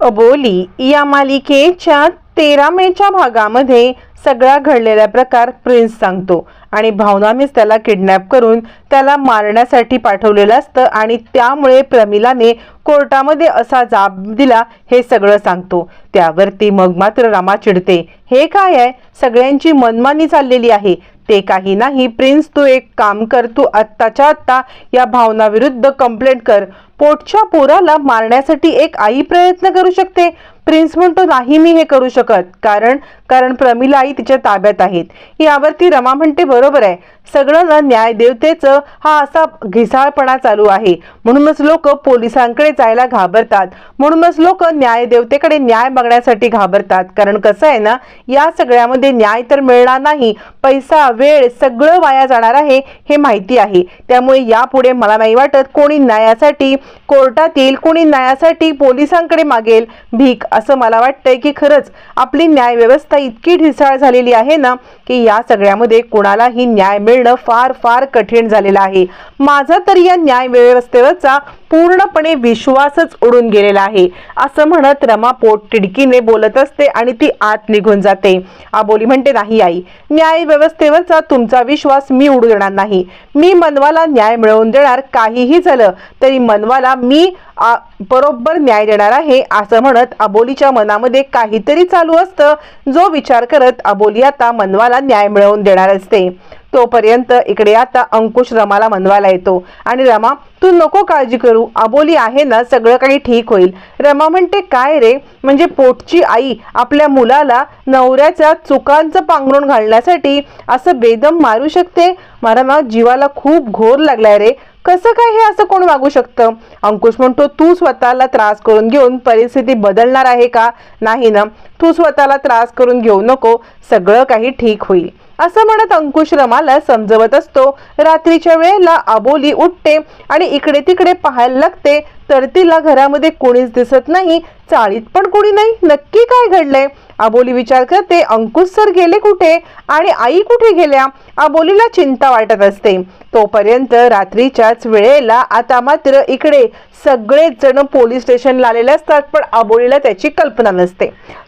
अबोली या मालिकेच्या तेरा मेच्या भागामध्ये सगळा घडलेला प्रकार प्रिन्स सांगतो. आणि भावनामीच त्याला किडनॅप करून त्याला मारण्यासाठी पाठवलेलं असतं आणि त्यामुळे प्रमिलाने कोर्टामध्ये असा जाब दिला हे सगळं सांगतो. त्यावरती मग मात्र रमा चिडते. हे काय आहे? सगळ्यांची मनमानी चाललेली आहे. ते काही नाही. प्रिन्स तू एक काम कर तू आत्ताच्या आत्ता या भावनाविरुद्ध कंप्लेंट कर. पोटच्या पोराला मारण्यासाठी एक आई प्रयत्न करू शकते. प्रिन्स म्हणतो नाही मी हे करू शकत. कारण कारण प्रमिला आई तिच्या ताब्यात आहेत. यावरती रमा म्हणते बरोबर आहे. सगळं ना न्यायदेवतेचं हा असा घिसाळपणा चालू आहे. म्हणूनच लोक पोलिसांकडे जायला घाबरतात. म्हणूनच लोक न्यायदेवतेकडे न्याय बघण्यासाठी घाबरतात. कारण कसं आहे ना या सगळ्यामध्ये न्याय तर मिळणार नाही. पैसा वेळ सगळं वाया जाणार आहे हे माहिती आहे. त्यामुळे यापुढे मला नाही वाटत कोणी न्यायासाठी कोर्टात येईल कोणी न्यायासाठी पोलिसांकडे मागेल. भीक असं मला वाटतंय की खरंच आपली न्याय व्यवस्था इतकी ढिसाळ झालेली आहे ना की या सगळ्यामध्ये कोणालाही न्याय मिळणं फार फार कठीण झालेलं आहे. माझा तर या न्याय व्यवस्थेवरचा पूर्णपणे विश्वासच उडून गेलेला आहे. असं म्हणत रमा पोट टिडकीने बोलत असते आणि ती आत निघून जाते. आबोली म्हणते नाही आई न्याय व्यवस्थेवरचा तुमचा विश्वास मी उडू देणार नाही. मी मनवाला न्याय मिळवून देणार काहीही झालं तरी मनवाला मी आ, बरोबर न्याय देणार आहे असं म्हणत अबोलीच्या मनामध्ये काहीतरी चालू असतं जो विचार करत अबोली आता मनवाला न्याय मिळवून देणार असते. तोपर्यंत इकडे आता अंकुश रमाला मनवायला येतो. आणि रमा तू नको काळजी करू. अबोली आहे ना सगळं काही ठीक होईल. रमा म्हणते काय रे? म्हणजे पोटची आई आपल्या मुलाला नवऱ्याच्या चुकांचं पांघरून घालण्यासाठी असं बेदम मारू शकते? मला ना जीवाला खूप घोर लागलाय रे. कसं काय हे असं कोण वागू शकतं? अंकुश म्हणतो तू स्वतःला त्रास करून घेऊन परिस्थिती बदलणार आहे का? नाही ना. तू स्वतःला त्रास करून घेऊ नको. सगळं काही ठीक होईल. असं म्हणत अंकुश रमाला समजवत असतो. रात्रीच्या वेळेला आबोली उठते आणि इकडे तिकडे पाहायला लागते. तर तिला घरामध्ये कोणीच दिसत नाही चाळीत पण कोणी नाही. नक्की काय घडलंय? आबोली विचार करते अंकुश सर गेले कुठे? आणि आई कुठे गेल्या? आबोलीला चिंता वाटत असते. तोपर्यंत रात्रीच्याच वेळेला आता मात्र इकडे सगळेच जण पोलीस स्टेशनला आलेले असतात पण आबोलीला त्याची कल्पना नसते.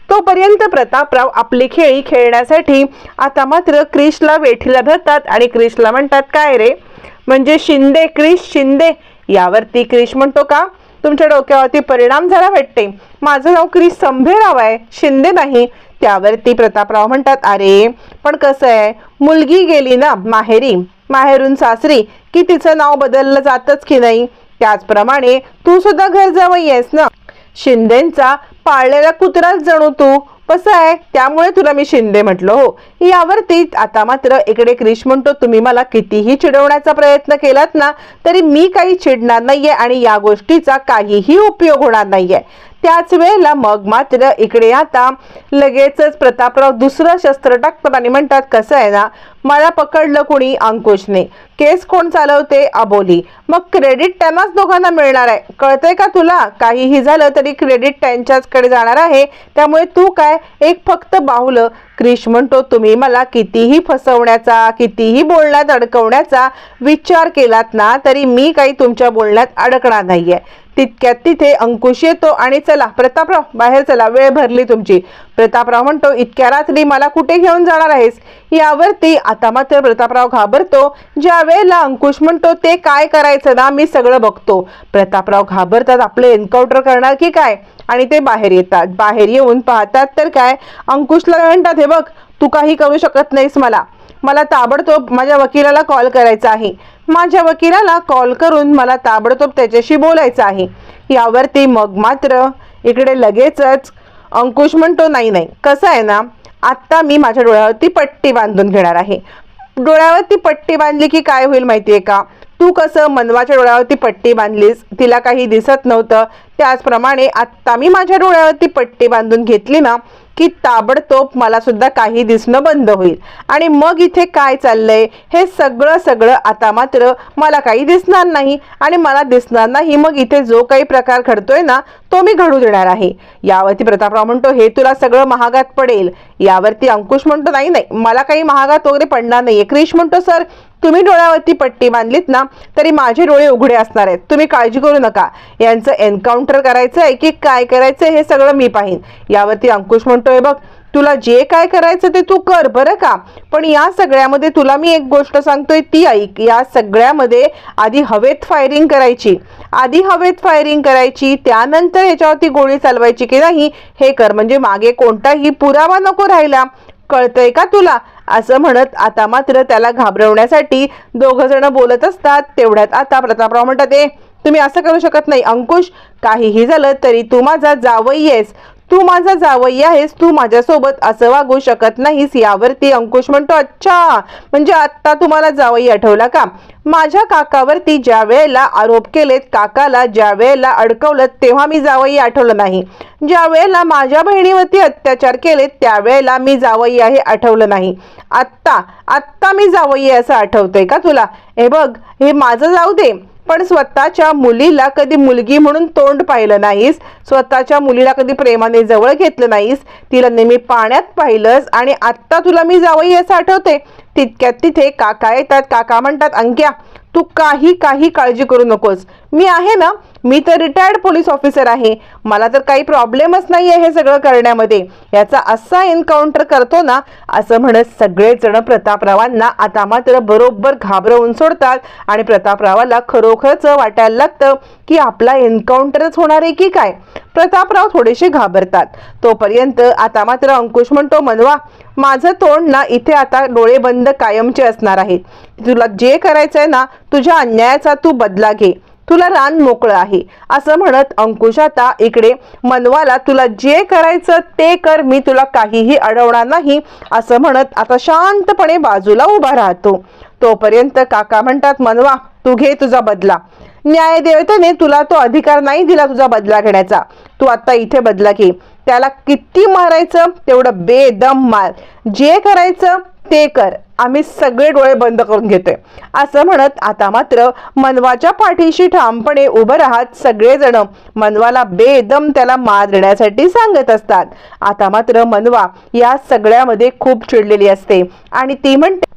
तोपर्यंत प्रतापराव आपली खेळी खेळण्यासाठी आता मात्र क्रिशला वेठीला धरतात आणि क्रिशला म्हणतात काय रे? म्हणजे शिंदे क्रिश शिंदे यावरती क्रिश म्हणतो का? तुमच्या डोक्यावरती परिणाम झाला वाटते. माझं नाव क्रिश संभेराव आहे. शिंदे नाही. त्यावरती प्रतापराव म्हणतात अरे पण कसं आहे? मुलगी गेली ना माहेरी. माहेरून सासरी. की तिचं नाव बदललं जातच की नाही? त्याचप्रमाणे तू सुद्धा घर जवळ येस ना? शिंदेचा पाळलेला कुत्राच जणू तू. कसं आहे? त्यामुळे तुला मी शिंदे म्हटलं हो. यावरती आता मात्र इकडे क्रिश म्हणतो तुम्ही मला कितीही चिडवण्याचा प्रयत्न केलात ना तरी मी काही चिडणार नाहीये आणि या गोष्टीचा काहीही उपयोग होणार नाहीये. त्याच वेळेला मग मात्र इकडे आता लगेचच प्रतापराव दुसरं शस्त्र टाकतात आणि म्हणतात कसं आहे ना मला पकडलं कुणी? अंकुशने. केस कोण चालवते? अबोली. मग क्रेडिट त्यांनाच दोघांना मिळणार आहे. कळतंय का तुला? काहीही झालं तरी क्रेडिट त्यांच्याचकडे जाणार आहे. त्यामुळे तू काय? एक फक्त बाहुलं. क्रिश म्हणतो तुम्ही मला कितीही फसवण्याचा कितीही बोलण्यात अडकवण्याचा विचार केलात ना तरी मी काही तुमच्या बोलण्यात अडकणार नाहीये. तितक्यात तिथे अंकुश येतो आणि चला प्रतापराव बाहेर चला वेळ भरली तुमची. प्रतापराव म्हणतो इतक्या रात्री मला कुठे घेऊन जाणार आहेस? यावरती आता मात्र प्रतापराव घाबरतो. ज्या वेळेला अंकुश म्हणतो ते काय करायचं ना मी सगळं बघतो. प्रतापराव घाबरतात आपलं एन्काउंटर करणार की काय? आणि ते बाहेर येतात. बाहेर येऊन पाहतात तर काय? अंकुशला म्हणतात हे बघ तू काही करू शकत नाहीस मला. मला ताबडतोब माझ्या वकिलाला कॉल करायचा आहे. माझ्या वकिलाला कॉल करून मला ताबडतोब त्याच्याशी बोलायचं आहे. यावरती मग मात्र इकडे लगेचच अंकुश म्हणतो नाही नाही कसं आहे ना आत्ता मी माझ्या डोळ्यावरती पट्टी बांधून घेणार आहे. डोळ्यावरती पट्टी बांधली की काय होईल माहिती आहे का? तू कसं मनवाच्या डोळ्यावरती पट्टी बांधलीस? तिला काही दिसत नव्हतं. त्याचप्रमाणे आत्ता मी माझ्या डोळ्यावरती पट्टी बांधून घेतली ना की ताबडतोब मला सुद्धा काही दिसणं बंद होईल. आणि मग इथे काय चाललंय? हे सगळं सगळं आता मात्र मला काही दिसणार नाही आणि मला दिसणार नाही. मग इथे जो काही प्रकार घडतोय ना तो मी घडू देणार आहे. यावरती प्रतापराव म्हणतो हे तुला सगळं महागात पडेल. यावरती अंकुश म्हणतो नाही नाही मला काही महागात वगैरे पडणार नाहीये. क्रिश म्हणतो सर तुम्ही डोळ्यावरती पट्टी बांधलीत ना तरी माझे डोळे उघडे असणार आहेत. तुम्ही काळजी करू नका. यांचं एन्काउंटर करायचं आहे की काय करायचं हे सगळं मी पाहीन. यावरती अंकुश म्हणतो म्हणतोय बघ. तुला जे काय करायचं ते तू कर बरं का. पण या सगळ्यामध्ये तुला मी एक गोष्ट सांगतोय ती ऐक. या सगळ्यामध्ये आधी हवेत फायरिंग करायची. आधी हवेत फायरिंग करायची त्यानंतर ह्याच्यावरती गोळी चालवायची की नाही हे कर. म्हणजे मागे कोणताही पुरावा नको राहिला. कळतंय का तुला? असं म्हणत आता मात्र त्याला घाबरवण्यासाठी दोघ जण बोलत असतात. तेवढ्यात आता प्रतापराव म्हणतात ए तुम्ही असं करू शकत नाही अंकुश. काहीही झालं तरी तू माझा जावई आहेस. तू माझा जावई आहेस तू माझ्यासोबत असं वागू शकत नाहीस यावरती अंकुश म्हणतो अच्छा म्हणजे आत्ता तुम्हाला जावई आठवला का? माझ्या काकावरती ज्या वेळेला आरोप केलेत काकाला ज्या वेळेला अडकवलं तेव्हा मी जावई आठवलं नाही. ज्या वेळेला माझ्या बहिणीवरती अत्याचार केले त्यावेळेला मी जावई आहे आठवलं नाही. आत्ता आत्ता मी जावई आहे असं आठवतंय का तुला? हे बघ हे माझं जाऊ दे पण स्वतःच्या मुलीला कधी मुलगी म्हणून तोंड पाहिलं नाहीस स्वतःच्या मुलीला कधी प्रेमाने जवळ घेतलं नाहीस तिला नेहमी पाण्यात पाहिलंस आणि आत्ता तुला मी जावई असं आठवते तितक्यात तिथे काका येतात काका म्हणतात अंक्या तू काही काही काळजी करू नकोस. मी आहे ना मी तर रिटायर्ड पोलीस ऑफिसर आहे. मला तर काही प्रॉब्लेमच नाही आहे हे सगळं करण्यामध्ये. याचा असा एन्काउंटर करतो ना असं म्हणत सगळेजण प्रतापरावांना आता मात्र बरोबर घाबरवून सोडतात आणि प्रतापरावाला खरोखरच वाटायला लागतं की आपला एन्काउंटरच होणार आहे की काय? प्रतापराव थोडेसे घाबरतात. तोपर्यंत आता मात्र अंकुश म्हणतो मनवा माझं तोंड ना इथे आता डोळे बंद कायमचे असणार आहेत तुला जे करायचं आहे ना तुझ्या अन्यायाचा तू बदला घे. तुला रान मोकळं आहे. असं म्हणत अंकुश आता इकडे मनवाला तुला जे करायचं ते कर मी तुला काहीही अडवणार नाही असं म्हणत आता शांतपणे बाजूला उभा राहतो. तोपर्यंत काका म्हणतात मनवा तू घे तुझा बदला. न्यायदेवतेने तुला तो अधिकार नाही दिला तुझा बदला घेण्याचा. तू आता इथे बदला घे. त्याला किती मारायचं तेवढं बेदम मार. जे करायचं ते कर. आम्ही सगळे डोळे बंद करून घेतोय. असं म्हणत आता मात्र मनवाच्या पाठीशी ठामपणे उभं राहत सगळेजण मनवाला बेदम त्याला मार देण्यासाठी सांगत असतात. आता मात्र मनवा या सगळ्यामध्ये खूप चिडलेली असते आणि ती म्हणते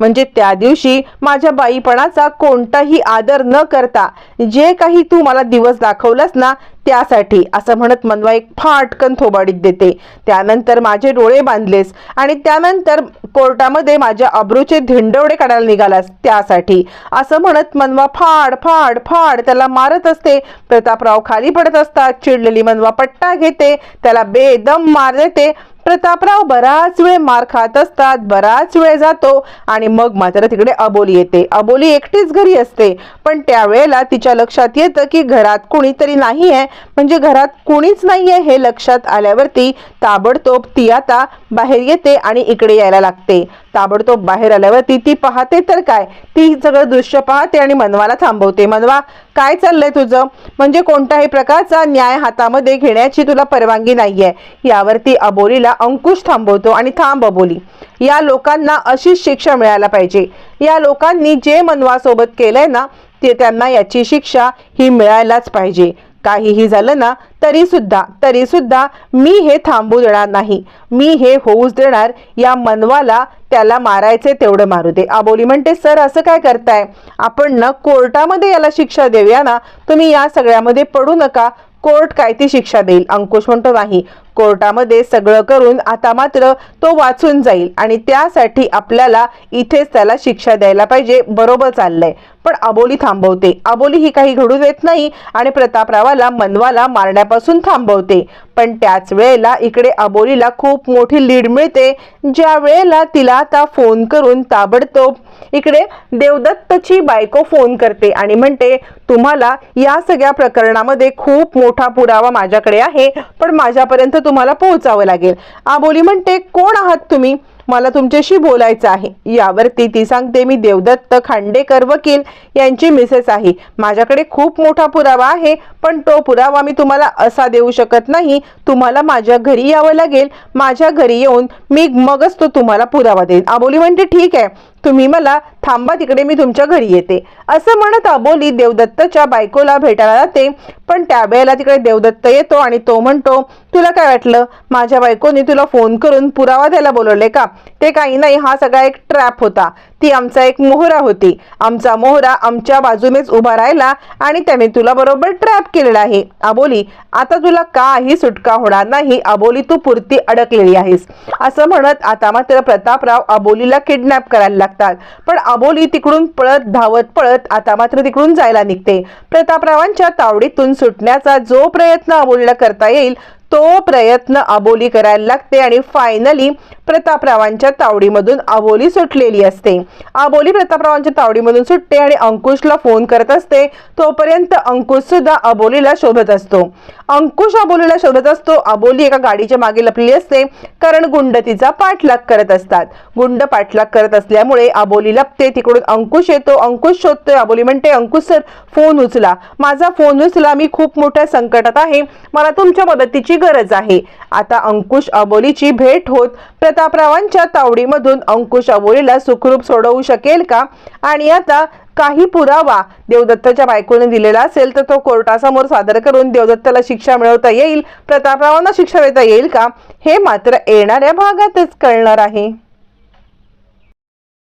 म्हणजे त्या दिवशी माझ्या बाईपणाचा कोणताही आदर न करता जे काही तू मला दिवस दाखवलंस ना त्यासाठी असं म्हणत मनवा एक फाटकन थोबाडीत देते. त्यानंतर माझे डोळे बांधलेस आणि त्यानंतर कोर्टामध्ये माझ्या अब्रूचे धिंडवडे काढायला निघालास त्यासाठी असं म्हणत मनवा फाड फाड फाड त्याला मारत असते. प्रतापराव खाली पडत असतात. चिडलेली मनवा पट्टा घेते. त्याला बेदम मार देते. प्रतापराव बराच वेळ मार खात असतात बराच वेळ जातो आणि मग मात्र तिकडे अबोली येते. अबोली एकटीच घरी असते पण त्यावेळेला तिच्या लक्षात येतं की घरात कोणीतरी नाही आहे म्हणजे घरात कुणीच नाही आहे हे लक्षात आल्यावरती ताबडतोब ती आता बाहेर येते आणि इकडे यायला लागते. ताबडतोब बाहेर आल्यावरती ती पाहते तर काय? ती सगळं दृश्य पाहते आणि मनवाला थांबवते. मनवा काय चाललंय तुझं? म्हणजे कोणत्याही प्रकारचा न्याय हातामध्ये घेण्याची तुला परवानगी नाहीये. यावरती अबोलीला अंकुश थांबवतो आणि थांब अबोली. या लोकांना अशीच शिक्षा मिळायला पाहिजे. या लोकांनी जे मनवासोबत केलंय ना ते त्यांना याची शिक्षा ही मिळायलाच पाहिजे. काहीही झालं ना तरी सुद्धा तरी सुद्धा मी हे थांबू देणार नाही. मी हे होऊच देणार. या मनवाला त्याला मारायचे तेवढं मारू दे. आबोली म्हणते सर असं काय करताय? आपण ना कोर्टामध्ये याला शिक्षा देऊया ना? तुम्ही या सगळ्यामध्ये पडू नका. कोर्ट काय ती शिक्षा देईल? अंकुश म्हणतो नाही. कोर्टामध्ये सगळं करून आता मात्र तो वाचून जाईल आणि त्यासाठी आपल्याला इथेच त्याला शिक्षा द्यायला पाहिजे. बरोबर चाललंय. पण अबोली थांबवते. अबोली ही काही घडू देत नाही आणि प्रतापरावाला मनवाला मारण्यापासून थांबवते. पण त्याच वेळेला इकडे अबोलीला खूप मोठी लीड मिळते. ज्या वेळेला तिला आता फोन करून ताबडतोब इकडे देवदत्तची बायको फोन करते आणि म्हणते तुम्हाला या सगळ्या प्रकरणामध्ये खूप मोठा पुरावा माझ्याकडे आहे पण माझ्यापर्यंत तुम्हाला पोहोचावं लागेल. आबोली म्हणते कोण आहात तुम्ही? मला तुमच्याशी बोलायचं आहे. यावरती ती सांगते मी देवदत्त खांडेकर वकील. यांची मिसेस आहे. माझ्याकडे खूप मोठा पुरावा आहे पण तो पुरावा मी तुम्हाला असा देऊ शकत नाही. तुम्हाला माझ्या घरी यावं लागेल. माझ्या घरी येऊन मी मगच तो तुम्हाला पुरावा देईन. आबोली म्हणते ठीक आहे. तुम्ही मला थांबा तिकडे मी तुमच्या घरी येते. असं म्हणत अबोली देवदत्तच्या बायकोला भेटायला जाते. पण त्यावेळेला तिकडे देवदत्त येतो आणि तो म्हणतो तुला काय वाटलं? माझ्या बायकोने तुला फोन करून पुरावा द्यायला बोलवले का? ते काही नाही हा सगळा एक ट्रॅप होता. ती आमचा एक मोहरा होती. आमचा मोहरा आमच्या बाजूनेच उभा राहिला आणि त्याने तुला बरोबर ट्रॅप केलेला आहे. अबोली आता तुला काही सुटका होणार नाही. अबोली तू पुरती अडकलेली आहेस. असं म्हणत आता मात्र प्रतापराव अबोलीला किडनॅप करायला लागतात. पण अबोली तिकडून पळत धावत पळत आता मात्र तिकडून जायला निघते. प्रतापरावांच्या तावडीतून सुटण्याचा जो प्रयत्न अबोलीला करता येईल तो प्रयत्न अबोली करायला लागते आणि फायनली प्रतापरावांच्या तावडीमधून अबोली सुटलेली असते. अबोली प्रतापरावांच्या तावडीमधून सुटते आणि अंकुशला फोन करत असते. तोपर्यंत अंकुश सुद्धा अबोलीला शोधत असतो. अंकुश अबोलीला शोधत असतो. अबोली एका गाडीच्या मागे लपलेली असते. कारण गुंड तिचा पाठलाग करत असतात. गुंड पाठलाग करत असल्यामुळे अबोली लपते. तिकडून अंकुश येतो. अंकुश शोधतोय. अबोली म्हणते अंकुश सर फोन उचला. माझा फोन उचला. मी खूप मोठ्या संकटात आहे. मला तुमच्या मदतीची गरज आहे. आता अंकुश अबोलीची भेट होत प्रतापरावांच्या तावडीमधून अंकुश अबोलीला सुखरूप सोडवू शकेल का? आणि आता काही पुरावा देवदत्ताच्या बायकोने दिलेला असेल तर तो कोर्टासमोर सादर करून देवदत्ताला शिक्षा मिळवता येईल प्रतापरावांना शिक्षा देता येईल का? हे मात्र येणाऱ्या भागातच कळणार आहे.